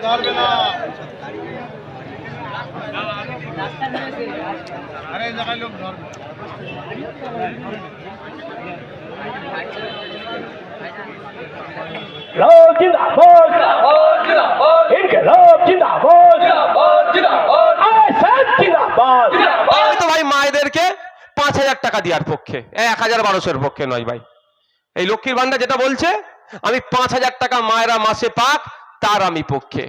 ধরবে না আরে এই জায়গায় লোক ধরবে लोग जिंदाबाद इनकलाब जिंदाबाद आजाद जिंदाबाद আমি তো ভাই মায়েদেরকে পাঁচ হাজার টাকা দেওয়ার পক্ষে এক হাজার বারোশোর পক্ষে নয় ভাই এই লক্ষ্মীর ভান্ডার যেটা বলছে আমি পাঁচ হাজার টাকা মায়েরা মাসে পাক তার আমি পক্ষে।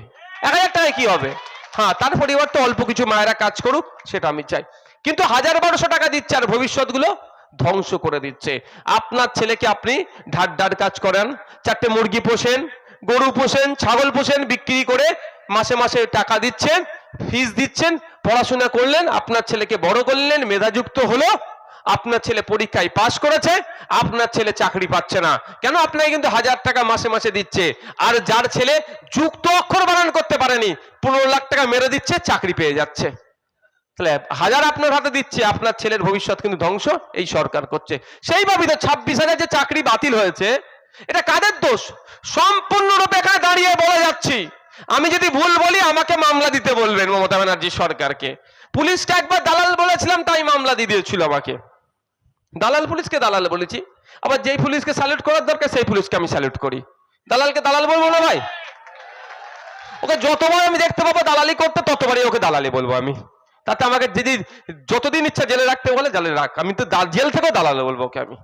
এক হাজার টাকায় কি হবে? হ্যাঁ তার পরিবর্তে অল্প কিছু মায়েরা কাজ করুক, সেটা আমি চাই। কিন্তু হাজার বারোশো টাকা দিচ্ছে আর ভবিষ্যৎগুলো ধ্বংস করে দিচ্ছে। আপনার ছেলেকে আপনি ঢাট ঢাট কাজ করেন, চারটে মুরগি পোষেন, গরু পোষেন, ছাগল পোষেন, বিক্রি করে মাসে মাসে টাকা দিচ্ছেন ফিস দিচ্ছেন, পড়াশোনা করলেন, আপনার ছেলেকে বড় করলেন, মেধাযুক্ত হলো আপনার ছেলে পরীক্ষায় পাশ করেছে, আপনার ছেলে চাকরি পাচ্ছে না। কেন? আপনাকে কিন্তু হাজার টাকা মাসে মাসে দিচ্ছে। আর যার ছেলে যুক্ত অক্ষর বানান করতে পারেনি, পনেরো লাখ টাকা মেরে দিচ্ছে, চাকরি পেয়ে যাচ্ছে। তাহলে হাজার আপনার হাতে দিচ্ছে, আপনার ছেলের ভবিষ্যৎ কিন্তু ধ্বংস, এই সরকার করছে। সেইভাবে তো ছাব্বিশ হাজার যে চাকরি বাতিল হয়েছে, এটা কাদের দোষ? সম্পূর্ণরূপে এখানে দাঁড়িয়ে বলে যাচ্ছি। আমি যদি ভুল বলি, আমাকে মামলা দিতে বলবেন মমতা ব্যানার্জি সরকারকে। পুলিশকে একবার দালাল বলেছিলাম, তাই মামলা দিয়ে দিয়েছিল আমাকে। দালাল পুলিশকে দালাল বলেছি। আবার যেই পুলিশকে স্যালুট করার দরকার, সেই পুলিশকে আমি স্যালুট করি। দালালকে দালাল বলব না ভাই? ওকে যতবার আমি দেখতে পাবো দালালি করতে, ততবারই ওকে দালালি বলব আমি। তাতে আমাকে যদি যতদিন ইচ্ছা জেলে রাখতে বলে, জেলে রাখ। আমি তো জেল থেকেও দালাল বলব ওকে আমি।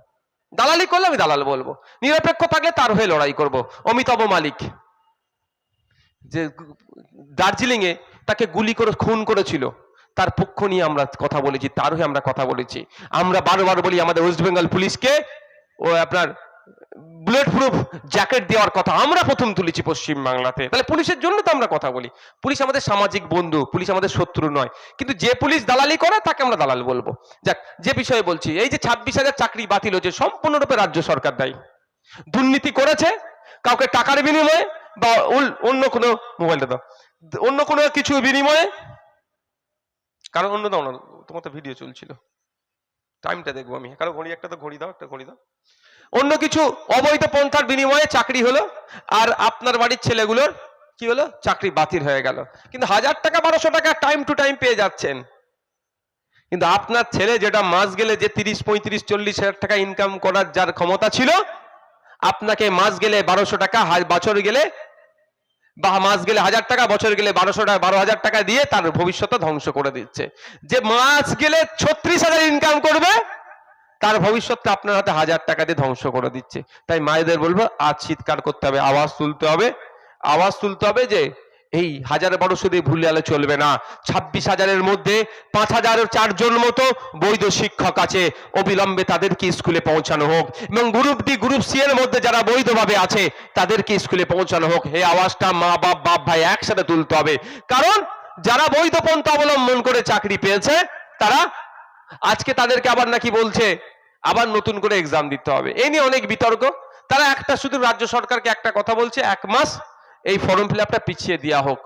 দালালি করলে আমি দালাল বলব। নিরপেক্ষ থাকলে তার হয়ে লড়াই করব। অমিতাভ মালিক, যে দার্জিলিং এ তাকে গুলি করে, খুন করেছিল। তার পক্ষ নিয়ে আমরা কথা বলেছি, তার হয়ে আমরা কথা বলেছি। আমরা বারবার বলি আমাদের ওয়েস্ট বেঙ্গল পুলিশকে, ও আপনার বুলেট প্রুফ জ্যাকেট দেওয়ার কথা আমরা প্রথম তুলেছি পশ্চিম বাংলাতে তাহলে পুলিশের জন্য তো আমরা কথা বলি। পুলিশ আমাদের সামাজিক বন্ধু, পুলিশ আমাদের শত্রু নয়। কিন্তু যে পুলিশ দালালি করে, তাকে আমরা দালাল বলব। যাক, যে বিষয়ে বলছি, এই যে ছাব্বিশ হাজার চাকরি বাতিল হয়েছে, সম্পূর্ণরূপে রাজ্য সরকার দায়ী। দুর্নীতি করেছে, কাউকে টাকার বিনিময়ে বা অন্য কোনো মোবাইলটা দাও। অন্য কোনো কিছু বিনিময়ে কারণ অন্য দাও না, তোমার তো ভিডিও চলছিল। টাইমটা দেখব আমি। কারও ঘড়ি, একটা তো ঘড়ি দাও, একটা ঘড়ি দাও। অন্য কিছু, অবৈধ পন্থার বিনিময়ে চাকরি হলো, আর আপনার বাড়ির ছেলেগুলোর কি হলো? চাকরি বাতিল হয়ে গেল। কিন্তু হাজার টাকা, বারোশো টাকা টাইম টু টাইম পেয়ে যাচ্ছেন। কিন্তু আপনার ছেলে যেটা মাস গেলে যে তিরিশ, পঁয়ত্রিশ, চল্লিশ হাজার টাকা ইনকাম করার যার ক্ষমতা ছিল, আপনাকে মাস গেলে বারোশো টাকা বছর গেলে বা মাস গেলে হাজার টাকা, বছর গেলে বারোশো টাকা, বারো হাজার টাকা দিয়ে তার ভবিষ্যৎ ধ্বংস করে দিচ্ছে। যে মাস গেলে ছত্রিশ হাজার ইনকাম করবে, তার ভবিষ্যৎটা আপনার হাতে হাজার টাকা দিয়ে ধ্বংস করে দিচ্ছে। তাই মায়েদের বলব, আজ চিৎকার করতে হবে, আওয়াজ তুলতে হবে। আওয়াজ তুলতে হবে যে এই হাজার বারোশো দিয়ে ভুলে আলে চলবে না। ছাব্বিশ হাজারের মধ্যে পাঁচ হাজার চারজন মতো বৈধ শিক্ষক আছে। অবিলম্বে তাদেরকে স্কুলে পৌঁছানো হোক। এবং গ্রুপ ডি গ্রুপ সি এর মধ্যে যারা বৈধভাবে আছে, তাদেরকে স্কুলে পৌঁছানো হোক। এই আওয়াজটা মা, বাপ বাপ, ভাই একসাথে তুলতে হবে। কারণ যারা বৈধ পন্থা অবলম্বন করে চাকরি পেয়েছে, তারা আজকে তাদেরকে আবার নাকি বলছে, আবার নতুন করে এক্সাম দিতে হবে। এই নিয়ে অনেক বিতর্ক। তারা একটা শুধু রাজ্য সরকারকে একটা কথা বলছে, এক মাস এই ফর্ম ফিল পিছিয়ে দেওয়া হোক।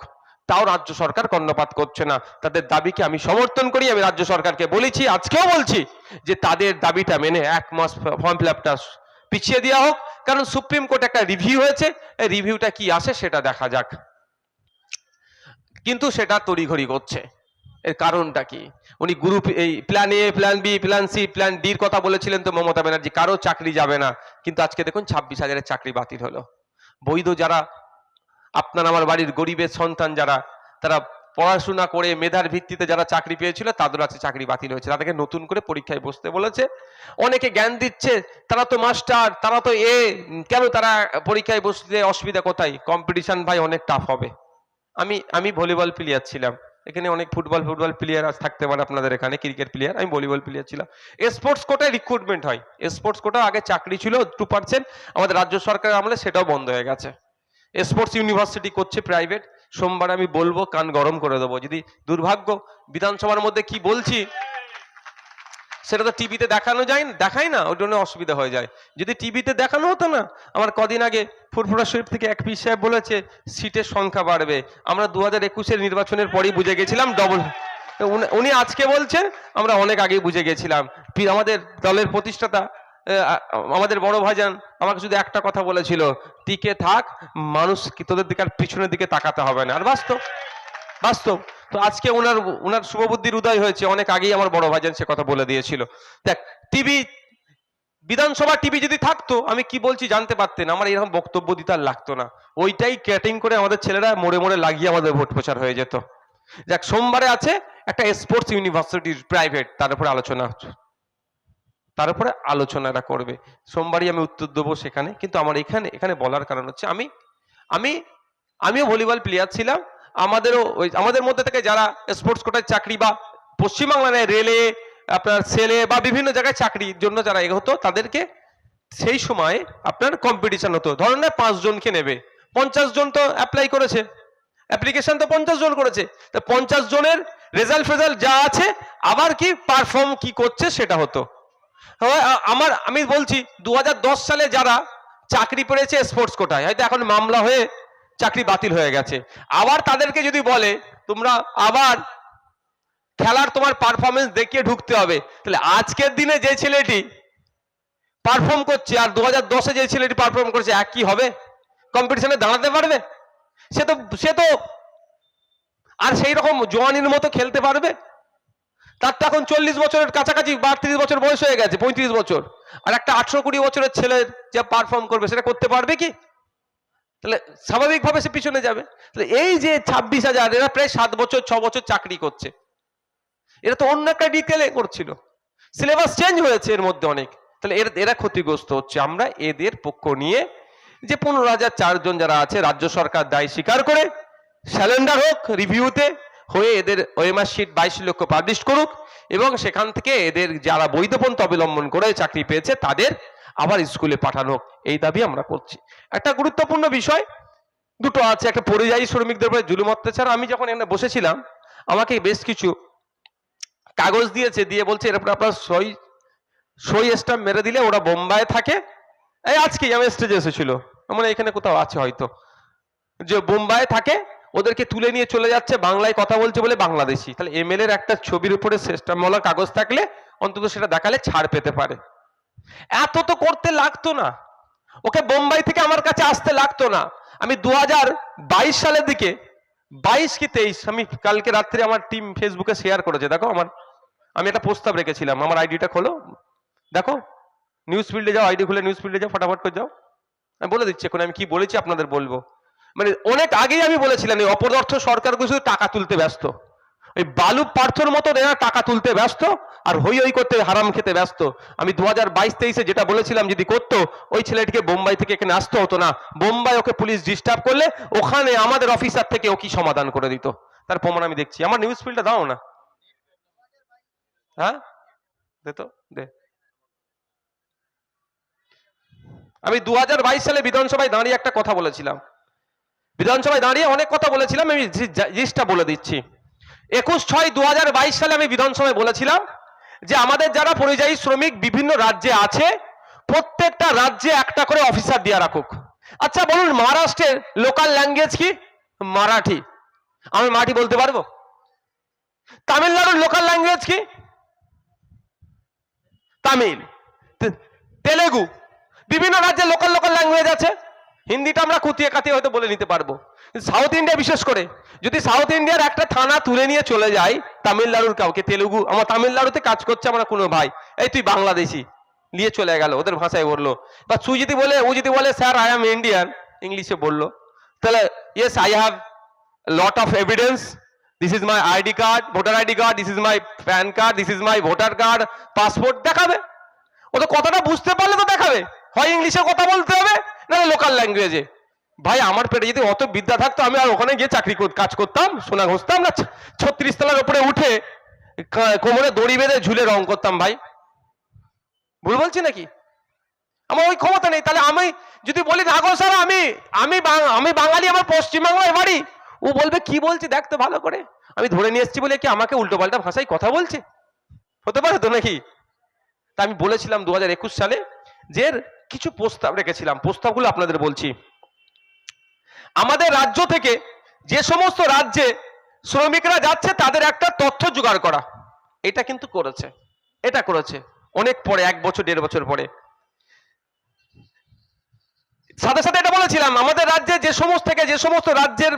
তাও রাজ্য সরকার কর্ণপাত করছে না। তাদের দাবিকে আমি সমর্থন করি, আমি রাজ্য সরকারকে বলেছি, আজকেও বলছি যে তাদের দাবিটা মেনে এক মাস ফর্ম ফিল পিছিয়ে দেওয়া হোক। কারণ সুপ্রিম কোর্টে একটা রিভিউ হয়েছে, এই রিভিউটা কি আসে সেটা দেখা যাক। কিন্তু সেটা তড়িঘড়ি করছে। এর কারণটা কি? উনি গ্রুপ এই plan A plan B plan C plan ডির কথা বলেছিলেন তো মমতা ব্যানার্জি, কারও চাকরি যাবে না। কিন্তু আজকে দেখুন ছাব্বিশ হাজারের চাকরি বাতিল হলো। বৈধ যারা আপনার আমার বাড়ির গরিবের সন্তান যারা, তারা পড়াশোনা করে মেধার ভিত্তিতে যারা চাকরি পেয়েছিল, তাদের আছে চাকরি বাতিল হয়েছে। তাদেরকে নতুন করে পরীক্ষায় বসতে বলেছে। অনেকে জ্ঞান দিচ্ছে, তারা তো মাস্টার, তারা তো এ, কেন তারা পরীক্ষায় বসতে অসুবিধা কোথায়? কম্পিটিশন ভাই অনেক টাফ হবে। আমি আমি ভলিবল প্লেয়ার ছিলাম। এখানে অনেক ফুটবল ফুটবল প্লেয়ার আজ থাকতে পারে আপনাদের এখানে ক্রিকেট প্লেয়ার আমি ভলিবল প্লেয়ার ছিলাম। স্পোর্টস কোটায় রিক্রুটমেন্ট হয়। স্পোর্টস কোটা আগে চাকরি ছিল টু পার্সেন্ট আমাদের রাজ্য সরকারের আমলে সেটাও বন্ধ হয়ে গেছে। স্পোর্টস ইউনিভার্সিটি করছে প্রাইভেট সোমবার আমি বলব, কান গরম করে দেবো। যদি দুর্ভাগ্য, বিধানসভার মধ্যে কি বলছি, সেটা তো টিভিতে দেখানো যায় দেখাই না, ওই জন্য অসুবিধা হয়ে যায়। যদি টিভিতে দেখানো হতো না, আমার কদিন আগে ফুরফুরা শরীফ থেকে এক পিস সাহেব বলেছে, সিটের সংখ্যা বাড়বে। আমরা দু হাজার একুশের নির্বাচনের পরেই বুঝে গেছিলাম ডবল উনি আজকে বলছেন, আমরা অনেক আগেই বুঝে গেছিলাম। আমাদের দলের প্রতিষ্ঠাতা আমাদের বড় ভাইজান আমাকে শুধু একটা কথা বলেছিল, টিকে থাক, মানুষ তোদের দিকে আর পিছনের দিকে তাকাতে হবে না। আর বাস্তব বাস্তব। তো আজকে ওনার ওনার শুভবুদ্ধির উদয় হয়েছে, অনেক আগেই আমার বড় ভাইজান সে কথা বলে দিয়েছিল। দেখ, টিভি, বিধানসভা টিভি যদি থাকতো, আমি কি বলছি জানতে পারতেন, আমার এরকম বক্তব্য দিতে আর লাগতো না। ওইটাই ক্যাটিং করে আমাদের ছেলেরা মোড়ে মোড়ে লাগিয়ে আমাদের ভোট প্রচার হয়ে যেত। যাক, সোমবারে আছে একটা স্পোর্টস ইউনিভার্সিটি প্রাইভেট, তার উপরে আলোচনা হচ্ছে। তার উপরে আলোচনাটা করবে। সোমবারই আমি উত্তর দেবো সেখানে, কিন্তু আমার এখানে এখানে বলার কারণ হচ্ছে আমি আমি, আমিও ভলিবল প্লেয়ার ছিলাম। আমাদেরও ওই, আমাদের মধ্যে থেকে যারা স্পোর্টস কোটায় চাকরি বা পশ্চিমবাংলায় রেলে, আপনার সেলে বা বিভিন্ন জায়গায় চাকরির জন্য যারা এগোতো, তাদেরকে সেই সময় আপনার কম্পিটিশন হতো। ধরেন না পাঁচজনকে নেবে, পঞ্চাশ জন তো অ্যাপ্লাই করেছে। অ্যাপ্লিকেশন তো পঞ্চাশ জন করেছে। তা পঞ্চাশ জনের রেজাল্ট ফেজাল্ট যা আছে, আবার কি পারফর্ম কি করছে সেটা হতো। আমার, আমি বলছি দু হাজার দশ সালে যারা চাকরি পেয়েছে স্পোর্টস কোটায় হয়তো এখন মামলা হয়ে চাকরি বাতিল হয়ে গেছে। আবার তাদেরকে যদি বলে, তোমরা আবার খেলার তোমার পারফরমেন্স দেখিয়ে ঢুকতে হবে। তাহলে আজকের দিনে যে ছেলেটি পারফর্ম করছে, আর দু হাজার দশে যে ছেলেটি পারফর্ম করছে একই হবে? কম্পিটিশনে দাঁড়াতে পারবে? সে তো সে তো আর সেই রকম জোয়ানির মতো খেলতে পারবে? তার তো এখন চল্লিশ বছরের কাছাকাছি বা তিরিশ বছর বয়স হয়ে গেছে, পঁয়ত্রিশ বছর। আর একটা আঠারো কুড়ি বছরের ছেলে যে পারফর্ম করবে, সেটা করতে পারবে কি? তাহলে স্বাভাবিকভাবে সে পিছনে যাবে। তাহলে এই যে ছাব্বিশ হাজার, এরা প্রায় সাত বছর, ছ বছর চাকরি করছে। এরা তো অন্য একটা ডিটেলে করছিল। সিলেবাস চেঞ্জ হয়েছে এর মধ্যে অনেক। তাহলে এর, এরা ক্ষতিগ্রস্ত হচ্ছে। আমরা এদের পক্ষ নিয়ে যে পনেরো হাজার চারজন যারা আছে, রাজ্য সরকার দায় স্বীকার করে স্যালেন্ডার হোক রিভিউতে হয়ে এদের ওএমআর শিট বাইশ লক্ষ পাবলিশ করুক এবং সেখান থেকে এদের যারা বৈধপন্থ অবলম্বন করে চাকরি পেয়েছে তাদের আবার স্কুলে পাঠানো এই দাবি আমরা করছি। একটা গুরুত্বপূর্ণ বিষয়, দুটো আছে। একটা পরিযায়ী শ্রমিকদের উপরে জুলুম অত্যাচার। আমি যখন এখানে বসেছিলাম, আমাকে বেশ কিছু কাগজ দিয়েছে, দিয়ে বলছে এর উপরে আপনার সই সই স্টাম্প মেরে দিলে ওরা বোম্বাই থাকে। এই আজকেই আমি স্টেজে এসেছিল। মানে এখানে কোথাও আছে হয়তো। যে বোম্বাই থাকে ওদেরকে তুলে নিয়ে চলে যাচ্ছে, বাংলায় কথা বলছে বলে বাংলাদেশি। তাহলে এমএল এর একটা ছবির উপরে স্টাম্পওয়ালা কাগজ থাকলে অন্তত সেটা দেখালে ছাড় পেতে পারে। এত তো করতে লাগতো না। ওকে বোম্বাই থেকে আমার কাছে আসতে লাগতো না। আমি দু হাজার বাইশ সালের দিকে, বাইশ কি তেইশ, আমি কালকে রাত্রে আমার টিম ফেসবুকে শেয়ার করেছে, দেখো আমার, আমি একটা প্রস্তাব রেখেছিলাম, আমার আইডিটা খোলো। দেখো নিউজ ফিল্ডে যাও আইডি খুলে নিউজ ফিল্ডে যাও, ফটাফট করে যাও। আমি বলে দিচ্ছি, এখন আমি কি বলেছি আপনাদের বলব। মানে অনেক আগেই আমি বলেছিলাম, এই অপদার্থ সরকারগুলো শুধু টাকা তুলতে ব্যস্ত। ওই বালু পার্থর মতো এরা টাকা তুলতে ব্যস্ত আর হই হই করতে হারাম খেতে ব্যস্ত। আমি দু হাজার বাইশ তেইশে যেটা বলেছিলাম যদি করতো, ওই ছেলেটিকে বোম্বাই থেকে এখানে আসতে হতো না। বোম্বাই ওকে পুলিশ ডিস্টার্ব করলে ওখানে আমাদের অফিসার থেকে ও কি সমাধান করে দিত? তার প্রমাণ আমি দেখছি। আমার নিউজ ফিল্ডটা দাও না। হ্যাঁ? দে তো, দে। আমি দু হাজার বাইশ সালে বিধানসভায় দাঁড়িয়ে একটা কথা বলেছিলাম। বিধানসভায় দাঁড়িয়ে অনেক কথা বলেছিলাম, আমি জিনিসটা বলে দিচ্ছি। একুশ ছয় দু সালে আমি বিধানসভায় বলেছিলাম যে আমাদের যারা পরিযায়ী শ্রমিক বিভিন্ন রাজ্যে আছে, প্রত্যেকটা রাজ্যে একটা করে অফিসার দিয়ে রাখুক। আচ্ছা বলুন, মহারাষ্ট্রের লোকাল ল্যাঙ্গুয়েজ কি? মারাঠি। আমি মারাঠি বলতে পারব? তামিলনাড়ুর লোকাল ল্যাঙ্গুয়েজ কি? তামিল। তেলেগু। বিভিন্ন রাজ্যে লোকাল লোকাল ল্যাঙ্গুয়েজ আছে। হিন্দিটা আমরা কুতিয়ে কাতিয়ে হয়তো বলে নিতে পারব। সাউথ ইন্ডিয়া বিশেষ করে, যদি সাউথ ইন্ডিয়ার একটা থানা তুলে নিয়ে চলে যায়, তামিলনাড়ুর কাউকে, তেলুগু, আমার তামিলনাড়ুতে কাজ করছে আমার কোনো ভাই, এই তুই বাংলাদেশি, নিয়ে চলে গেল, ওদের ভাষায় বলল। বা তুই যদি বলে, ও যদি বলে স্যার আই এম ইন্ডিয়ান ইংলিশে বলল। তাহলে yes I have lot of evidence this is my ID card voter ID card this is my PAN card this is my voter card passport দেখাবে। ও তো কথাটা বুঝতে পারলে তো দেখাবে। হয় ইংলিশে কথা বলতে হবে না লোকাল ল্যাঙ্গুয়েজে ভাই, আমার পেটে যদি অত বিদ্যা থাকতো, আমি আর ওখানে গিয়ে চাকরি কাজ করতাম, সোনা ঘষতাম, না ছত্রিশ তলার উপরে উঠে কোমরে দড়ি বেঁধে ঝুলে রং করতাম, ভাই। ভুল বলছি নাকি? আমার ওই ক্ষমতা নেই, তাহলে আমি যদি বলি না স্যার, আমি আমি আমি বাঙালি, আমার পশ্চিমবাংলায় বাড়ি। ও বলবে, কি বলছে? দেখ তো ভালো করে। আমি ধরে নিয়ে এসেছি বলে কি আমাকে উল্টো পাল্টা ভাষায় কথা বলছে? হতে পারে তো নাকি? তা আমি বলেছিলাম দু হাজার একুশ সালে যে কিছু প্রস্তাব রেখেছিলাম। প্রস্তাবগুলো আপনাদের বলছি। আমাদের রাজ্য থেকে যে সমস্ত রাজ্যে শ্রমিকরা যাচ্ছে, তাদের একটা তথ্য জোগাড় করা। এটা কিন্তু করেছে। এটা করেছে। অনেক পরে, এক বছর, দেড় বছর পরে। সাথে সাথে এটা বলেছিলাম, আমাদের রাজ্যে যে সমস্ত থেকে যে সমস্ত রাজ্যের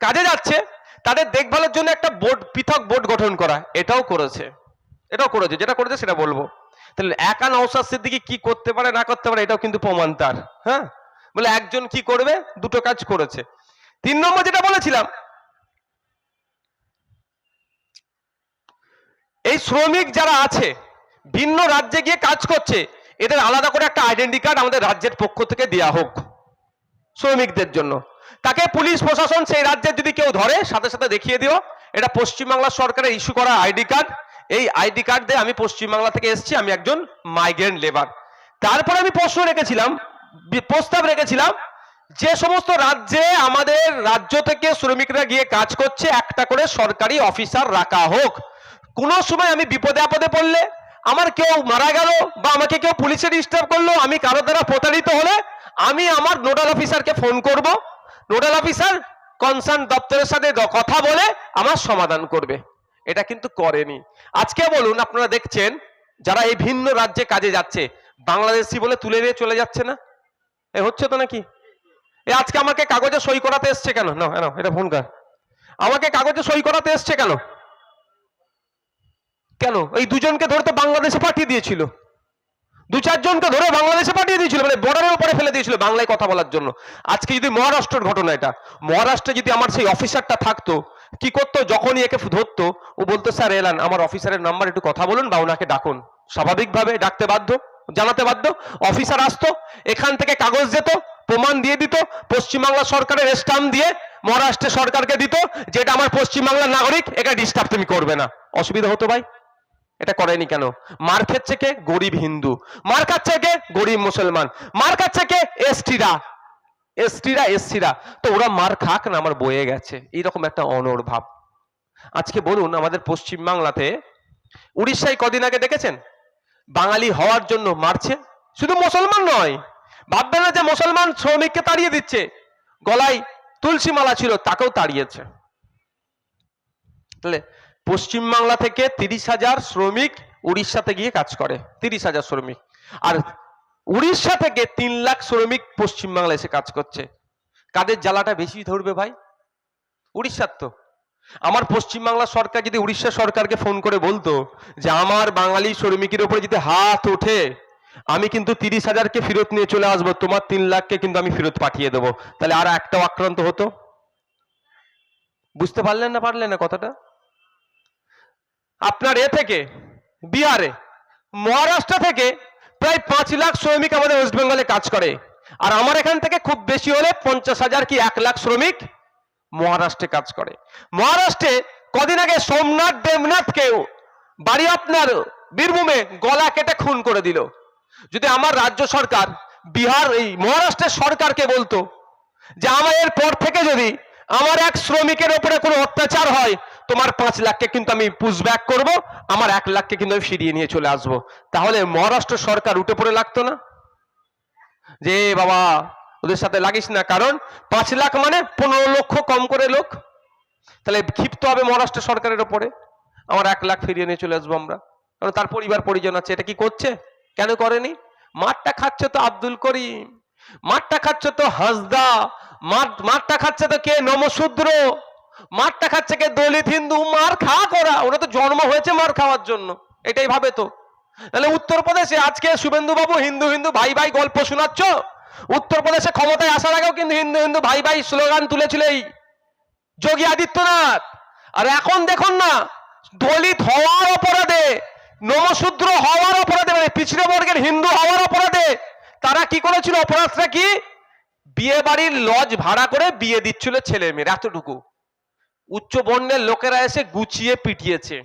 কাজে যাচ্ছে, তাদের দেখভালের জন্য একটা বোর্ড, পৃথক বোর্ড গঠন করা। এটাও করেছে। এটাও করেছে। যেটা করেছে, সেটা বলব। তাহলে একা নৌসাদ সিদ্দিকি কি করতে পারে, না করতে পারে, এটাও কিন্তু প্রমাণ তার হ্যাঁ? বলে একজন কি করবে? দুটো কাজ করেছে। তিন নম্বর যেটা বলেছিলাম, এই শ্রমিক যারা আছে, ভিন্ন রাজ্যে গিয়ে কাজ করছে, এদের আলাদা করে একটা আইডেন্টি কার্ড আমাদের রাজ্যের পক্ষ থেকে দেওয়া হোক, শ্রমিকদের জন্য। তাকে পুলিশ, প্রশাসন সেই রাজ্যের যদি কেউ ধরে, সাথে সাথে দেখিয়ে দিও, এটা পশ্চিমবাংলা সরকারের ইস্যু করা আইডি কার্ড এই আইডি কার্ড দিয়ে আমি পশ্চিমবাংলা থেকে এসেছি, আমি একজন মাইগ্রেন্ট লেবার তারপরে আমি প্রশ্ন রেখেছিলাম প্রস্তাব রেখেছিলাম যে সমস্ত রাজ্যে আমাদের রাজ্য থেকে শ্রমিকরা গিয়ে কাজ করছে, একটা করে সরকারি অফিসার রাখা হোক। কোনো সময় আমি বিপদে আপদে পড়লে আমার কেউ মারা গেল বা আমাকে কেউ পুলিশে ডিস্টার্ব করল, আমি কারও দ্বারা প্রতারিত হলে আমি আমার নোডাল অফিসারকে ফোন করব নোডাল অফিসার কনসার্ন দপ্তরের সাথে কথা বলে আমার সমাধান করবে। এটা কিন্তু করেনি। আজকে বলুন, আপনারা দেখছেন, যারা এই ভিন্ন রাজ্যে কাজে যাচ্ছে, বাংলাদেশি বলে তুলে নিয়ে চলে যাচ্ছে না? এ হচ্ছে তো নাকি? এ আজকে আমাকে কাগজে সই করাতে এসছে কেন? না কেন এটা ফোন কর। আমাকে কাগজে সই করাতে এসছে কেন? কেন? এই দুজনকে ধরে তো বাংলাদেশে পাঠিয়ে দিয়েছিল। দু চারজনকে ধরে বাংলাদেশে পাঠিয়ে দিয়েছিল মানে বর্ডারের উপরে ফেলে দিয়েছিল বাংলায় কথা বলার জন্য। আজকে যদি মহারাষ্ট্রের ঘটনা এটা, মহারাষ্ট্রে যদি আমার সেই অফিসারটা থাকতো কি করতো? যখনই একে ধরতো, ও বলতো, স্যার, এলান, আমার অফিসারের নাম্বার একটু কথা বলুন বা ওনাকে ডাকুন। স্বাভাবিকভাবে ডাকতে বাধ্য, জানাতে বাধ্য। অফিসার আসতো, এখান থেকে কাগজ যেত প্রমাণ দিয়ে দিত, পশ্চিমবাংলা সরকারের স্টাম্প দিয়ে মহারাষ্ট্রের সরকারকে দিত যে এটা আমার পশ্চিমবাংলার নাগরিক, এটা ডিস্টার্ব তুমি করবে না। অসুবিধা হতো ভাই? এটা করেনি কেন? মার খাচ্ছে কে? গরিব হিন্দু। মার খাচ্ছে কে? গরিব মুসলমান। মার খাচ্ছে কে? এসটিরা এসটিরা এসটিরা তো ওরা মার খাক না, আমার বয়ে গেছে। এইরকম একটা অনর ভাব আজকে বলুন, আমাদের পশ্চিম বাংলাতে উড়িষ্যায় কদিন আগে দেখেছেন? বাঙালি হওয়ার জন্য মারছে। শুধু মুসলমান নয় ভাববেন না যে মুসলমান শ্রমিককে তাড়িয়ে দিচ্ছে। গলায় তুলসী মালা ছিল, তাকেও তাড়িয়েছে। তাহলে পশ্চিমবাংলা থেকে তিরিশ হাজার শ্রমিক উড়িষ্যাতে গিয়ে কাজ করে। তিরিশ হাজার শ্রমিক। আর উড়িষ্যা থেকে তিন লাখ শ্রমিক পশ্চিমবাংলা এসে কাজ করছে। কাদের জ্বালাটা বেশি ধরবে ভাই? উড়িষ্যার তো। আমার পশ্চিমবাংলা সরকার যদি উড়িষ্যা সরকারকে ফোন করে বলতো যে আমার বাঙালি শ্রমিকের উপরে যদি হাত ওঠে, আমি কিন্তু তিরিশ হাজারকে ফেরত নিয়ে চলে আসব, তোমার তিন লাখকে কিন্তু আমি ফেরত পাঠিয়ে দেবো। তাহলে আর একটাও আক্রান্ত হতো? বুঝতে পারলেন না পারলেন না কথাটা? আপনার এ থেকে, বিহারে, মহারাষ্ট্র থেকে প্রায় পাঁচ লাখ শ্রমিক আমাদের ওয়েস্ট বেঙ্গলে কাজ করে। আর আমার এখান থেকে খুব বেশি হলে পঞ্চাশ হাজার কি এক লাখ শ্রমিক মহারাষ্ট্রে কাজ করে। মহারাষ্ট্রে কদিন আগে সোমনাথ দেবনাথকেও বাড়ি আপনার বীরভূমে গলা কেটে খুন করে দিল। যদি আমার রাজ্য সরকার বিহার এই মহারাষ্ট্রের সরকারকে বলতো যে আমার এর পর থেকে যদি আমার এক শ্রমিকের ওপরে কোনো অত্যাচার হয় তোমার পাঁচ লাখকে কিন্তু আমি পুশব্যাক করব, আমার এক লাখকে কিন্তু আমি ফিরিয়ে নিয়ে চলে আসব। তাহলে মহারাষ্ট্র সরকার উঠে পড়ে লাগতো না? যে বাবা, ওদের সাথে লাগিস না, কারণ পাঁচ লাখ মানে পনেরো লক্ষ কম করে লোক। তাহলে ক্ষিপ্ত হবে মহারাষ্ট্র সরকারের ওপরে। আমার এক লাখ ফিরিয়ে নিয়ে চলে আসব আমরা। কারণ তার পরিবার, পরিজন আছে, এটা কি করছে? কেন করেনি? মাঠটা খাচ্ছে তো আব্দুল করিম। মাঠটা খাচ্ছে তো হাসদা। মাঠ, মাঠটা খাচ্ছে তো কে? নমশূদ্র মাঠটা খাচ্ছে কে? দলিত হিন্দু, মার খা করা। ওরা তো জন্ম হয়েছে মার খাওয়ার জন্য। এটাই ভাবে তো। তাহলে উত্তরপ্রদেশে আজকে শুভেন্দুবাবু হিন্দু হিন্দু ভাই ভাই গল্প শোনাচ্ছ? উত্তরপ্রদেশে ক্ষমতায় আসার আগেও কিন্তু হিন্দু হিন্দু ভাই ভাই স্লোগান তুলেছিল এই যোগী আদিত্যনাথ। আর এখন দেখুন না, দলিত হওয়ার অপরাধে, নমশূদ্র হওয়ার অপরাধে মানে পিছড়ে বর্গের হিন্দু হওয়ার অপরাধে, তারা কি করেছিল? অপরাধটা কি? বিয়ে বাড়ির লজ ভাড়া করে বিয়ে দিচ্ছিল ছেলে মেয়ের এতটুকু। উচ্চ বর্ণের লোকেরা এসে গুছিয়ে পিটিয়েছে।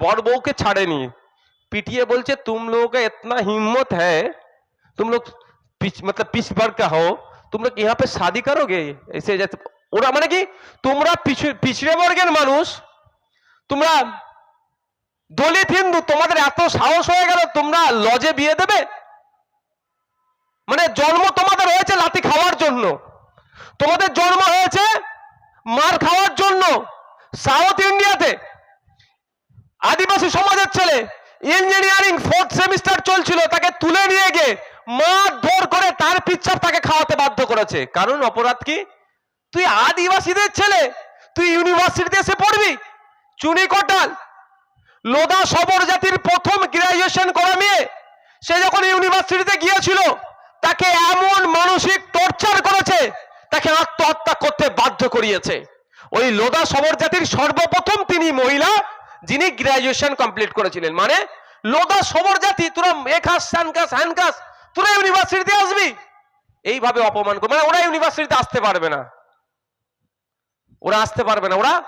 বড় বউকে ছাড়েনি। পিটিয়ে বলছে, তুম লোক এতনা হিম্মত হ্যায় তুম লোক পিছ, মতলব পিছ কা হো তোমরা লোক ইহা পে শাদি করোগে? এসে ওরা মানে কি? তোমরা পিছড়ে বর্গের মানুষ। তোমরা দলিত হিন্দু। তোমাদের এত সাহস হয়ে গেল, তোমরা লজে বিয়ে দেবে? মানে জন্ম তোমাদের হয়েছে লাতি খাওয়ার জন্য। তোমাদের জন্ম হয়েছে মার খাওয়ার জন্য সাউথ ইন্ডিয়াতে আদিবাসী সমাজের ছেলে ইঞ্জিনিয়ারিং ফোর্থ সেমিস্টার চলছিল, তাকে তুলে নিয়ে গিয়ে মার মারধর করে তার পিচ্ছাপ তাকে খাওয়াতে বাধ্য করেছে। কারণ অপরাধ কি? তুই আদিবাসীদের ছেলে, তুই ইউনিভার্সিটিতে এসে পড়বি? চুনি কটাল, লোদা সবর জাতির প্রথম গ্রাজুয়েশন করা মেয়ে, সে যখন ইউনিভার্সিটিতে গিয়েছিল, তাকে এমন মানসিক টর্চার করেছে তাকে আত্মহত্যা করতে বাধ্য করিয়েছে। ওই লোদা সবর জাতির সর্বপ্রথম তিনি মহিলা, যিনি গ্রাজুয়েশন কমপ্লিট করেছিলেন। মানে লোদা সবর জাতি, তোরা তোরা ইউনিভার্সিটিতে আসবি। এইভাবে অপমান করবে মানে ওরা ইউনিভার্সিটিতে আসতে পারবে না। ওরা আসতে পারবে না, ওরা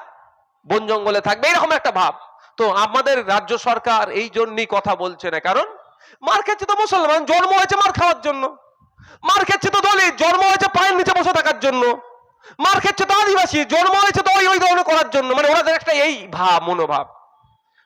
বন জঙ্গলে থাকবে। এরকম একটা ভাব। তো আমাদের রাজ্য সরকার এই জন্যই কথা বলছে না। কারণ মার খাচ্ছে তো মুসলমান, জন্ম হয়েছে মার খাওয়ার জন্য। মার খাচ্ছে তো দলিত জন্ম হয়েছে পায়ের নিচে বসে থাকার জন্য। মার খাচ্ছে তো আদিবাসী, জন্ম হয়েছে তো ওই ওই ধরনের করার জন্য। মানে ওনাদের একটা এই ভাব, মনোভাব।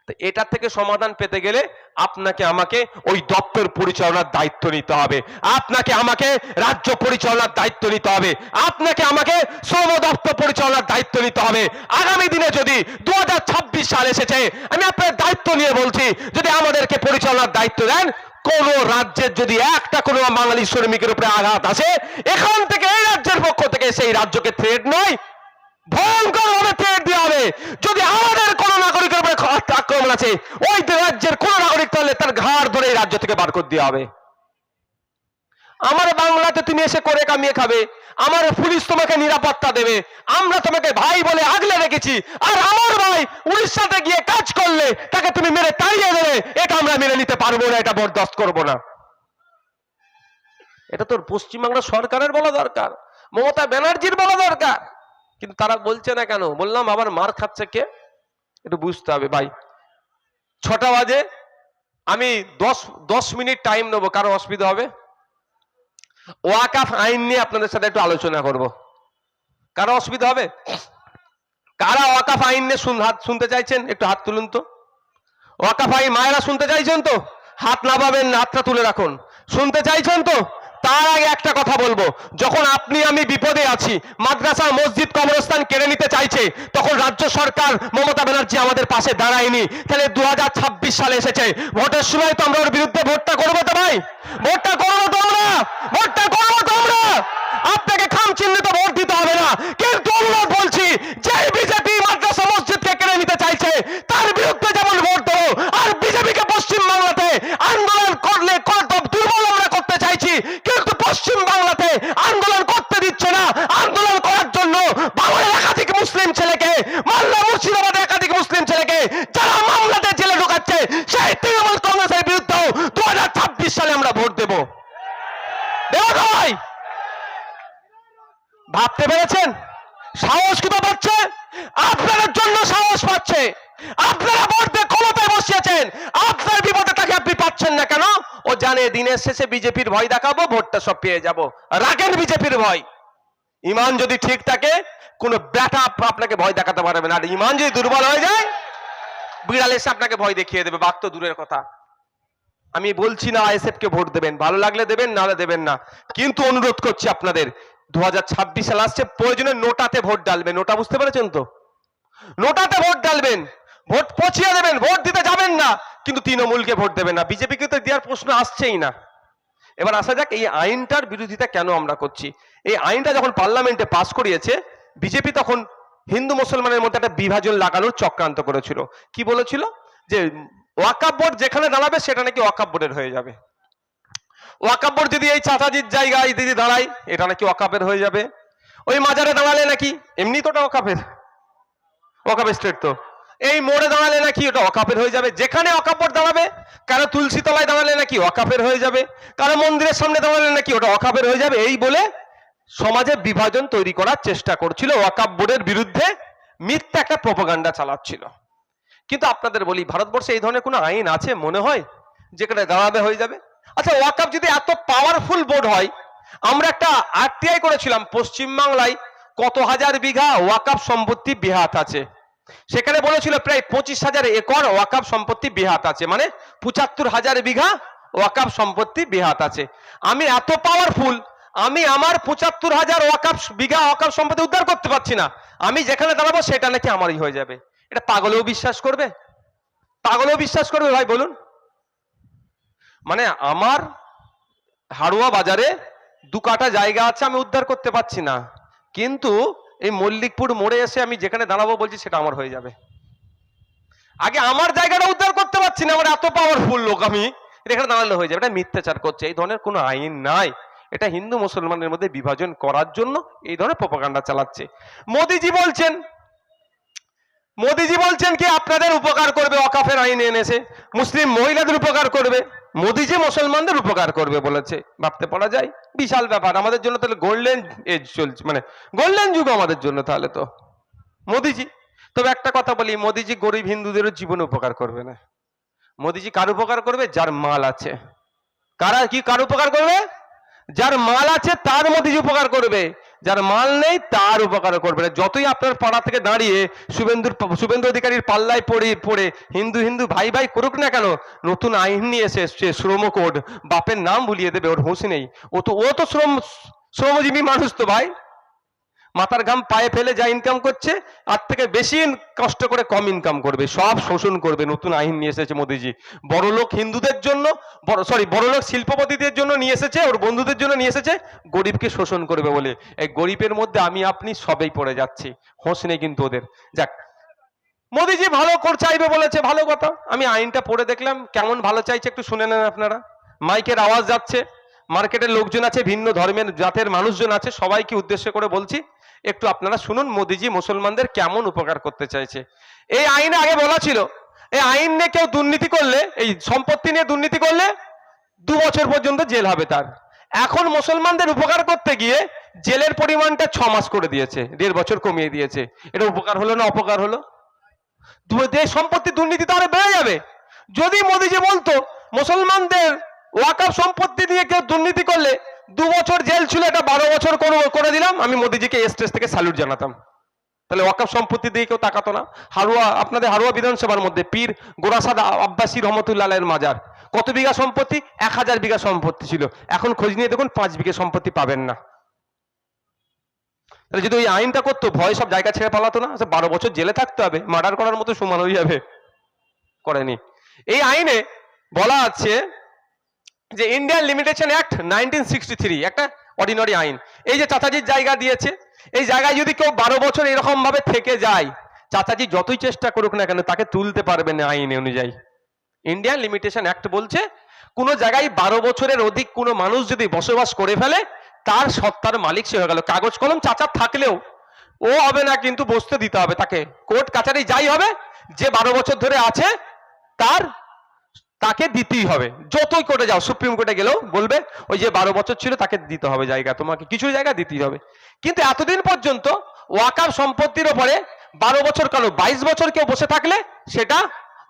তো এটার থেকে সমাধান পেতে গেলে আপনাকে আমাকে ওই দপ্তর পরিচালনার দায়িত্ব নিতে হবে। আপনাকে আমাকে রাজ্য পরিচালনার দায়িত্ব নিতে হবে। আপনাকে আমাকে শ্রম দপ্তর পরিচালনার দায়িত্ব নিতে হবে। আগামী দিনে যদি দু হাজার ছাব্বিশ সাল এসেছে, আমি আপনার দায়িত্ব নিয়ে বলছি, যদি আমাদেরকে পরিচালনার দায়িত্ব দেন কোন রাজ্যের যদি একটা কোনো বাঙালি শ্রমিকের উপরে আঘাত আসে, এখান থেকে এই রাজ্যের পক্ষ থেকে সেই রাজ্যকে থ্রেড নয়, ভয়ঙ্কর ভাবে থ্রেট দেওয়া হবে। যদি আমাদের কোন নাগরিকের উপরে আক্রমণ আছে, ওই রাজ্যের কোন নাগরিক তাহলে তার ঘাড় ধরে এই রাজ্য থেকে বার করে দেওয়া হবে। আমার বাংলাতে তুমি এসে করে কামিয়ে খাবে। আমার পুলিশ তোমাকে নিরাপত্তা দেবে। আমরা তোমাকে ভাই বলে আগলে রেখেছি। আর আমার ভাই উড়িষ্যাতে গিয়ে কাজ করলে তাকে তুমি মেরে তাড়িয়ে দেবে। এটা আমরা মেনে নিতে পারব না, এটা বরদাস্ত করব না। এটা তোর পশ্চিমবাংলা সরকারের বলা দরকার, মমতা ব্যানার্জির বলা দরকার। কিন্তু তারা বলছে না কেন? বললাম, আবার মার খাচ্ছে কে? একটু বুঝতে হবে, ভাই। ছটা বাজে, আমি দশ দশ মিনিট টাইম নেব, কারও অসুবিধা হবে? ওয়াকাফ আইন নিয়ে আপনাদের সাথে একটু আলোচনা করব। কারও অসুবিধা হবে? কারা ওয়াকাফ আইন নিয়ে হাত শুনতে চাইছেন? একটু হাত তুলুন তো। ওয়াকাফ আইন মায়েরা শুনতে চাইছেন তো? হাত নামাবেন না, হাতটা তুলে রাখুন। শুনতে চাইছেন তো? তার আগে একটা কথা বলব। যখন আপনি, আমি বিপদে আছি মাদ্রাসা মসজিদ কবরস্থান কেড়ে নিতে চাইছে, তখন রাজ্য সরকার মমতা ব্যানার্জি আমাদের পাশে দাঁড়ায়নি। তাহলে দু হাজার ছাব্বিশ সালে এসেছে। ভোটের সময় তো আমরা ওর বিরুদ্ধে ভোটটা করব তো ভাই। ভোটটা করব তো আমরা! ভোটটা করব তো আমরা! আপনাকে খাম চিহ্নিত ভোট দিতে হবে না কিন্তু অনুরোধ বলছি যে বিজেপি মাদ্রাসা মসজিদকে কেড়ে নিতে চাইছে তার বিরুদ্ধে যেমন ভোট দেবো আর বিজেপিকে পশ্চিম বাংলাতে আন্দোলন করলে করতে দুর্বল আমরা করতে চাইছি কিন্তু পশ্চিম বাংলাতে আন্দোলন করতে দিচ্ছে না আন্দোলন করার জন্য বাংলার একাধিক মুসলিম ছেলেকে মাল্লা মুর্শিদাবাদের একাধিক মুসলিম ছেলেকে যারা মামলাতে জেলে ঢোকাচ্ছে সেই তৃণমূল কংগ্রেসের বিরুদ্ধেও দু সালে আমরা ভোট দেবো দেবো তো ভাই ভাবতে পেরেছেন? সাহস কোথা পাচ্ছে? আপনাদের জন্য সাহস পাচ্ছে। আপনারা দিয়ে ক্ষমতায় বসিয়েছেন। আপনার বিপদে তাকে আপনি পাচ্ছেন না কেন? ও জানে দিনের শেষে বিজেপির ভয় দেখাবো, ভোটটা সব পেয়ে যাব। রাখেন বিজেপির ভয়। ইমান যদি ঠিক থাকে, কোনো ব্যাটা আপনাকে ভয় দেখাতে পারবে না। আর ইমান যদি দুর্বল হয়ে যায়, বিড়াল এসে আপনাকে ভয় দেখিয়ে দেবে। বাক তো দূরের কথা। আমি বলছি না আইএসএফ কে ভোট দেবেন। ভালো লাগলে দেবেন নাহলে দেবেন না। কিন্তু অনুরোধ করছি আপনাদের দু সাল আসছে, প্রয়োজনে নোটাতে ভোট ডালবেন নোটা বুঝতে পেরেছেন তো? নোটাতে ভোট ডালবেন ভোট পচিয়ে দেবেন, ভোট দিতে যাবেন না। কিন্তু তৃণমূলকে ভোট দেবেন না। বিজেপিকে তো দেওয়ার প্রশ্ন আসছেই না। এবার আসা যাক, এই আইনটার বিরোধিতা কেন আমরা করছি? এই আইনটা যখন পার্লামেন্টে পাস করিয়েছে, বিজেপি তখন হিন্দু মুসলমানের মধ্যে একটা বিভাজন লাগানোর চক্রান্ত করেছিল। কি বলেছিল? যে ওয়াকাব বোর্ড যেখানে দাঁড়াবে, সেটা নাকি ওয়াকাব বোর্ডের হয়ে যাবে। ওয়াকাব বোর্ড যদি এই চাচাজির জায়গায় যদি দাঁড়ায়, এটা নাকি ওয়াকাবের হয়ে যাবে? ওই মাজারে দাঁড়ালে নাকি? এমনি তো ওটা ওয়াকাবের। ওয়াকাবের স্টেট তো। এই মোড়ে দাঁড়ালে নাকি ওটা অকাপের হয়ে যাবে। যেখানে অকাপড় দাঁড়াবে, কারও তুলসী তলায় দাঁড়ালে নাকি অকাপের হয়ে যাবে। কারও মন্দিরের সামনে দাঁড়ালে নাকি ওটা অকাপের হয়ে যাবে। এই বলে সমাজে বিভাজন তৈরি করার চেষ্টা করছিল। ওয়াকাপ বোর্ডের বিরুদ্ধে মিথ্যা একটা প্রপাগান্ডা চালাচ্ছিল। কিন্তু আপনাদের বলি, ভারতবর্ষে এই ধরনের কোনো আইন আছে মনে হয়? যেখানে দাঁড়াবে হয়ে যাবে? আচ্ছা ওয়াকাপ যদি এত পাওয়ারফুল বোর্ড হয়, আমরা একটা আরটিআই করেছিলাম পশ্চিমবাংলায়, কত হাজার বিঘা ওয়াকাপ সম্পত্তি বিহাত আছে। সেখানে বলেছিল প্রায় পঁচিশ হাজার একর ওয়াকাপ সম্পত্তি বিহাত আছে। মানে পঁচাত্তর হাজার বিঘা ওয়াকাপ সম্পত্তি বিহাত আছে। আমি এত পাওয়ারফুল আমি আমার পঁচাত্তর হাজার ওয়াকাপ বিঘা ওয়াকাপ সম্পত্তি উদ্ধার করতে পারছি না। আমি যেখানে দাঁড়াবো সেটা নাকি আমারই হয়ে যাবে। এটা পাগলেও বিশ্বাস করবে? পাগলেও বিশ্বাস করবে ভাই, বলুন। মানে আমার হাড়ুয়া বাজারে দু কাটা জায়গা আছে, আমি উদ্ধার করতে পারছি না। কিন্তু এই মল্লিকপুর মোড়ে এসে আমি যেখানে দাঁড়াবো বলছি, সেটা আমার হয়ে যাবে। আগে আমার জায়গাটা উদ্ধার করতে পারছি না, আমার এত পাওয়ারফুল লোক আমি। এখানে দাঁড়ালে হয়ে যাবে, এটা মিথ্যাচার করছে, এই ধরনের কোনো আইন নাই। এটা হিন্দু মুসলমানের মধ্যে বিভাজন করার জন্য এই ধরনের প্রপাগান্ডা চালাচ্ছে। মোদিজি বলছেন মোদিজি বলছেন কি, আপনাদের উপকার করবে, ওয়াকাফের আইন এনেছে, মুসলিম মহিলাদের উপকার করবে। মোদিজি মুসলমানদের উপকার করবে বলেছে। ভাবতে পারা যায়। বিশাল ব্যাপার। আমাদের জন্য তাহলে গোল্ডেন এজ চলছে। মানে গোল্ডেন যুগ আমাদের জন্য তাহলে তো। মোদিজি। তবে একটা কথা বলি, মোদিজি গরিব হিন্দুদেরও জীবনে উপকার করবে না। মোদিজি কার উপকার করবে? যার মাল আছে। কারা কি কার উপকার করবে? যার মাল আছে, তার মোদিজি উপকার করবে। যার মাল নেই, তার উপকার করবে না। যতই আপনার পাড়া থেকে দাঁড়িয়ে শুভেন্দুর শুভেন্দু অধিকারীর পাল্লায় পড়ে পড়ে হিন্দু হিন্দু ভাই ভাই করুক না কেন, নতুন আইন নিয়ে এসে এসছে, শ্রম কোড। বাপের নাম ভুলিয়ে দেবে, ওর হুঁশ নেই। ও তো ও তো শ্রম, শ্রমজীবী মানুষ তো ভাই। মাথার ঘাম পায়ে ফেলে যা ইনকাম করছে, আর থেকে বেশি কষ্ট করে কম ইনকাম করবে। সব শোষণ করবে, নতুন আইন নিয়ে এসেছে মোদিজি। বড় লোক হিন্দুদের জন্য সরি বড় লোক শিল্পপতিদের জন্য নিয়ে এসেছে, ওর বন্ধুদের জন্য নিয়ে এসেছে, গরিবকে শোষণ করবে বলে। এই গরিবের মধ্যে আমি, আপনি সবেই পড়ে যাচ্ছি। হোঁশ নেই কিন্তু ওদের। যাক, মোদিজি ভালো কর, চাইবে বলেছে, ভালো কথা। আমি আইনটা পড়ে দেখলাম, কেমন ভালো চাইছে একটু শুনে নেন আপনারা। মাইকের আওয়াজ যাচ্ছে, মার্কেটের লোকজন আছে, ভিন্ন ধর্মের জাতের মানুষজন আছে, সবাইকে উদ্দেশ্য করে বলছি একটু আপনারা শুনুন, মোদিজি মুসলমানদের কেমন উপকার করতে চাইছে। এই আইনে আগে বলা ছিল, এই আইন নিয়ে কেউ দুর্নীতি করলে, এই সম্পত্তি নিয়ে দুর্নীতি করলে দু বছর পর্যন্ত জেল হবে তার। এখন মুসলমানদের উপকার করতে গিয়ে জেলের পরিমাণটা ছ মাস করে দিয়েছে, দেড় বছর কমিয়ে দিয়েছে। এটা উপকার হলো না অপকার হলো? দেশ সম্পত্তি দুর্নীতি তাহলে বেড়ে যাবে। যদি মোদিজি বলতো, মুসলমানদের ওয়াকাফ সম্পত্তি দিয়ে কেউ দুর্নীতি করলে দু বছর জেল ছিল, এটা বারো বছর করে- দিলাম। আমি মোদিজিকে স্টেজ থেকে স্যালুট জানাতাম। তাহলে ওয়াকাফ সম্পত্তি দিয়ে কেউ তাকাতো না। হারুয়া, আপনাদের হারুয়া বিধানসভার মধ্যে পীর গোরাসাদ আব্বাসী রহমতুল্লাহ আলাইয়ের মাজার। কত বিঘা সম্পত্তি? এক হাজার বিঘা সম্পত্তি ছিল। এখন খোঁজ নিয়ে দেখুন, পাঁচ বিঘা সম্পত্তি পাবেন না। তাহলে যদি ওই আইনটা করতো, ভয় সব জায়গা ছেড়ে পালাতো না? বারো বছর জেলে থাকতে হবে, মার্ডার করার মতো সমান হয়ে যাবে। করেনি। এই আইনে বলা আছে যে Indian limitation act nineteen sixty three একটা অর্ডিনারি আইন। এই যে চাচাজির জায়গা দিয়েছে, এই জায়গায় যদি কেউ বারো বছর এরকম ভাবে থেকে যায়, চাচাজি যতই চেষ্টা করুক না কেন, তাকে তুলতে পারবে না আইন অনুযায়ী। ইন্ডিয়ান লিমিটেশন অ্যাক্ট বলছে, কোনো জায়গায় বারো বছরের অধিক কোনো মানুষ যদি বসবাস করে ফেলে, তার সত্তার মালিক সে হয়ে গেল। কাগজ কলম চাচার থাকলেও, ও হবে না কিন্তু বসতে দিতে হবে তাকে। কোর্ট কাছারি যাই হবে, যে বারো বছর ধরে আছে, তার তাকে দিতেই হবে। যতই কোর্টে যাও, সুপ্রিম কোর্টে গেলেও বলবে, ওই যে বারো বছর ছিল তাকে দিতে হবে জায়গা, তোমাকে কিছু জায়গা দিতেই হবে। কিন্তু এতদিন পর্যন্ত ওয়াকাফ সম্পত্তির ওপরে বারো বছর কেন বাইশ বছর কেউ বসে থাকলে সেটা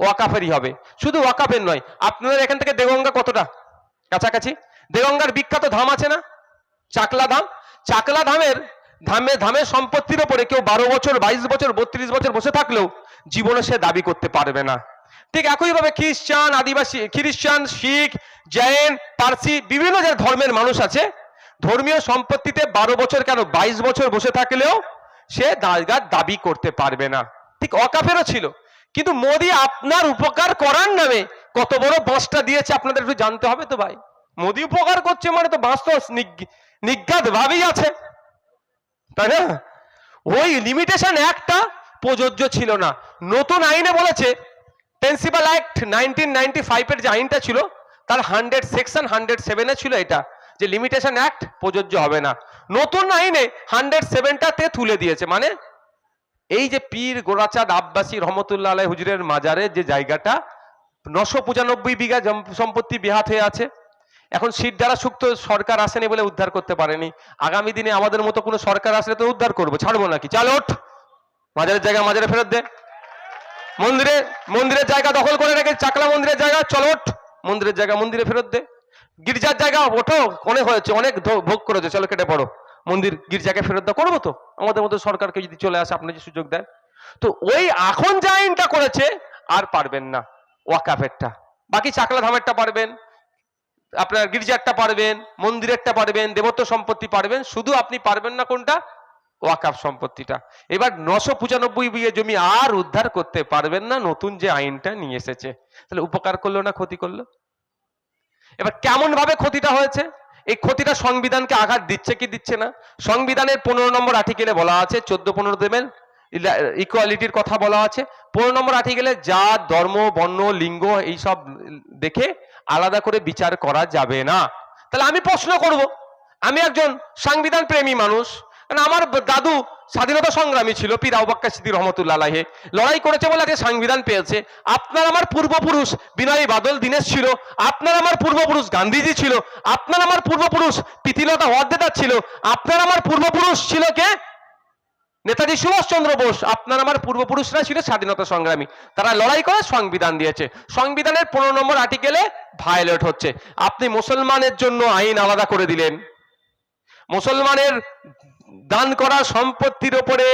ওয়াকাফেরই হবে। শুধু ওয়াকাফের নয়, আপনাদের এখান থেকে দেগঙ্গা কতটা? কাছাকাছি। দেগঙ্গার বিখ্যাত ধাম আছে না? চাকলা ধাম। চাকলা ধামের, ধামে, ধামের সম্পত্তির ওপরে কেউ বারো বছর, বাইশ বছর, বত্রিশ বছর বসে থাকলেও জীবনে সে দাবি করতে পারবে না। ঠিক একইভাবে খ্রিস্টান আদিবাসী খ্রিস্টান শিখ, জৈন, পার্সি বিভিন্ন যে ধর্মের মানুষ আছে, ধর্মীয় সম্পত্তিতে বারো বছর কেন বাইশ বছর বসে থাকলেও সে জায়গার দাবি করতে পারবে না। ঠিক অকাফেরও ছিল। কিন্তু মোদি আপনার উপকার করার নামে কত বড় বাঁশটা দিয়েছে, আপনাদের একটু জানতে হবে তো ভাই। মোদি উপকার করছে মানে তো বাঁশ তো নিজ্ঞাত ভাবেই আছে। তাই না? ওই লিমিটেশন একটা প্রযোজ্য ছিল না। নতুন আইনে বলেছে প্রিন্সিপাল অ্যাক্ট নাইনটিন নাইনটি ফাইভের যে আইনটা ছিল, তার হান্ড্রেড সেকশন হান্ড্রেড সেভেনে ছিল এটা, যে লিমিটেশন অ্যাক্ট প্রযোজ্য হবে না। নতুন আইনে হান্ড্রেড সেভেনটাতে তুলে দিয়েছে মানে এই যে পীর গোরাচাঁদ আব্বাসী রহমতুল্লাহ আলাই হুজুরের মাজারের যে জায়গাটা, নশো পঁচানব্বই বিঘা সম্পত্তি বিহাত হয়ে আছে। এখন সিট দ্বারা সুক্ত সরকার আসেনি বলে উদ্ধার করতে পারেনি। আগামী দিনে আমাদের মতো কোনো সরকার আসলে তো উদ্ধার করব, ছাড়বো নাকি? চাল ওঠ! মাজারের জায়গা মাজারে ফেরত দে। মন্দিরে, মন্দিরের জায়গা দখল করে রেখে চাকলা মন্দিরের জায়গা, চল মন্দিরের জায়গা, মন্দিরে ফেরত দে। গির্জার জায়গা ওঠো অনেক হয়েছে, অনেক ভোগ করেছে। চলো কেটে পড়ো। মন্দির গির্জাকে ফেরত দাও। করব তো? আমাদের মতো সরকারকে যদি চলে আসে, আপনি যে সুযোগ দেন। তো ওই এখন যে আইনটা করেছে, আর পারবেন না ওয়াকাফেরটা। বাকি চাকলা ধামেরটা পারবেন, আপনার গির্জারটা পারবেন, মন্দিরেরটা পারবেন, দেবত্ব সম্পত্তি পারবেন, শুধু আপনি পারবেন না কোনটা? ওয়াকাফ সম্পত্তিটা। এবার নশো পঁচানব্বই বিঘে জমি আর উদ্ধার করতে পারবেন না নতুন যে আইনটা নিয়ে এসেছে। তাহলে উপকার করল না ক্ষতি করল? এবার কেমন ভাবে ক্ষতিটা হয়েছে? এই ক্ষতিটা সংবিধানকে আঘাত দিচ্ছে কি দিচ্ছে না? সংবিধানের পনেরো নম্বর আর্টিকেলে বলা আছে, চোদ্দ পনেরো দেবেন ইকুয়ালিটির কথা বলা আছে। পনেরো নম্বর আর্টিকেলে জাত ধর্ম, বর্ণ, লিঙ্গ এইসব দেখে আলাদা করে বিচার করা যাবে না। তাহলে আমি প্রশ্ন করব, আমি একজন সংবিধান প্রেমী মানুষ কারণ আমার দাদু স্বাধীনতা সংগ্রামী ছিল, পীর আবাক্কা সিদ্দি রহমতুল্লাহ আলাহে লড়াই করেছে বলে আজকে সংবিধান পেয়েছে। আপনার আমার পূর্বপুরুষ বিনয়ী বাদল দীনেশ ছিল, আপনার আমার পূর্বপুরুষ গান্ধীজি ছিল, আপনার আমার পূর্বপুরুষ প্রীতিলতা ওয়াদ্দেদার ছিল, আপনার আমার পূর্বপুরুষ ছিল কে? নেতাজি সুভাষচন্দ্র বোস, আপনার আমার পূর্বপুরুষরা ছিল স্বাধীনতা সংগ্রামী। তারা লড়াই করে সংবিধান দিয়েছে। সংবিধানের পনেরো নম্বর আর্টিকেলে ভায়োলেট হচ্ছে। আপনি মুসলমানের জন্য আইন আলাদা করে দিলেন। মুসলমানের দান করা সম্পত্তির ওপরে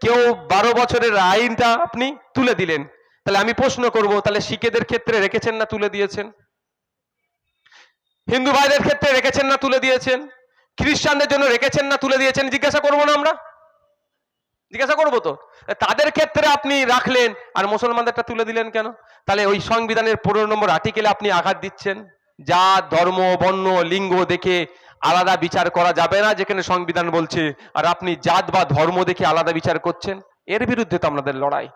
কেউ বারো বছরের আইনটা আপনি তুলে দিলেন। তাহলে আমি প্রশ্ন করব, তাহলে শিখেদের ক্ষেত্রে রেখেছেন না তুলে দিয়েছেন? হিন্দু ভাইদের ক্ষেত্রে রেখেছেন না তুলে দিয়েছেন? খ্রিস্টানদের জন্য রেখেছেন না তুলে দিয়েছেন? জিজ্ঞাসা করব না আমরা? জিজ্ঞাসা করব তো? তাদের ক্ষেত্রে আপনি রাখলেন, আর মুসলমানদেরটা তুলে দিলেন কেন? তাহলে ওই সংবিধানের পনেরো নম্বর আর্টিকেলে আপনি আঘাত দিচ্ছেন। যা ধর্ম, বর্ণ, লিঙ্গ দেখে আলাদা বিচার করা যাবে না, যেখানে সংবিধান বলছে, আর আপনি জাত বা ধর্ম দেখে আলাদা বিচার করছেন, এর বিরুদ্ধে তো আমাদের লড়াই।